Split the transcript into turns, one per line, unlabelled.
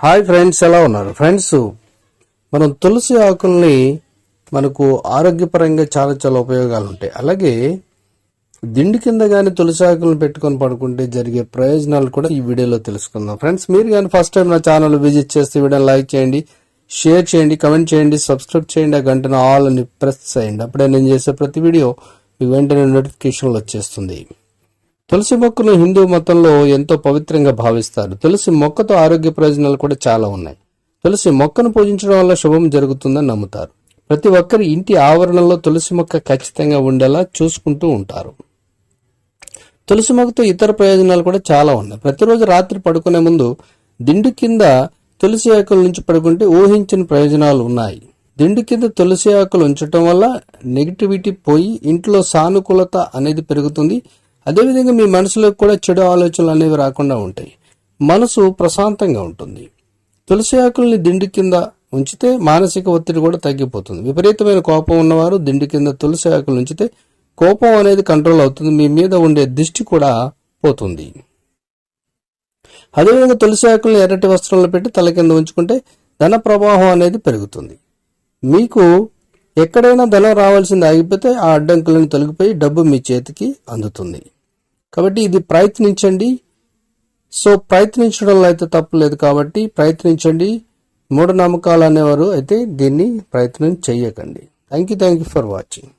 Hi friends ఎలా ఉన్నారు? Friends మనం తులసి ఆకుల్ని మనకు ఆరోగ్యపరంగా చాలా చాలా ఉపయోగాలు ఉంటాయి అలాగే దిండు కింద కానీ తులసి ఆకులను పెట్టుకొని పడుకుంటే జరిగే ప్రయోజనాలు కూడా ఈ వీడియోలో తెలుసుకుందాం. ఫ్రెండ్స్ మీరు కానీ ఫస్ట్ టైం నా ఛానల్ విజిట్ చేస్తే వీడియో లైక్ చేయండి షేర్ చేయండి కమెంట్ చేయండి సబ్స్క్రైబ్ చేయండి ఆ గంటను ఆల్ అని ప్రెస్ చేయండి. అప్పుడే నేను చేసే ప్రతి వీడియో వెంటనే నోటిఫికేషన్లు వచ్చేస్తుంది. తులసి మొక్కను హిందూ మతంలో ఎంతో పవిత్రంగా భావిస్తారు. తులసి మొక్కతో ఆరోగ్య ప్రయోజనాలు కూడా చాలా ఉన్నాయి. తులసి మొక్కను పూజించడం వల్ల శుభం జరుగుతుందని నమ్ముతారు. ప్రతి ఒక్కరి ఇంటి ఆవరణలో తులసి మొక్క ఖచ్చితంగా ఉండేలా చూసుకుంటూ ఉంటారు. తులసి మొక్కతో ఇతర ప్రయోజనాలు కూడా చాలా ఉన్నాయి. ప్రతిరోజు రాత్రి పడుకునే ముందు దిండు కింద తులసి ఆకుల నుంచి పడుకుంటే ఊహించిన ప్రయోజనాలు ఉన్నాయి. దిండు కింద తులసి ఆకులు ఉంచటం వల్ల నెగిటివిటీ పోయి ఇంట్లో సానుకూలత అనేది పెరుగుతుంది. అదేవిధంగా మీ మనసులో కూడా చెడు ఆలోచనలు అనేవి రాకుండా ఉంటాయి. మనసు ప్రశాంతంగా ఉంటుంది. తులసి ఆకుల్ని దిండు కింద ఉంచితే మానసిక ఒత్తిడి కూడా తగ్గిపోతుంది. విపరీతమైన కోపం ఉన్నవారు దిండు కింద తులసి ఆకులు ఉంచితే కోపం అనేది కంట్రోల్ అవుతుంది. మీ మీద ఉండే దిష్టి కూడా పోతుంది. అదేవిధంగా తులసి ఆకులను ఎర్రటి వస్త్రంలో పెట్టి తల కింద ఉంచుకుంటే ధన ప్రవాహం అనేది పెరుగుతుంది. మీకు ఎక్కడైనా ధనం రావాల్సింది ఆగిపోతే ఆ అడ్డంకులను తొలగిపోయి డబ్బు మీ చేతికి అందుతుంది. కాబట్టి ఇది ప్రయత్నించండి. సో ప్రయత్నించడంలో అయితే తప్పులేదు కాబట్టి ప్రయత్నించండి. మూఢనమ్మకాలు అనేవారు అయితే దీన్ని ప్రయత్నం చేయకండి. Thank you thank you for watching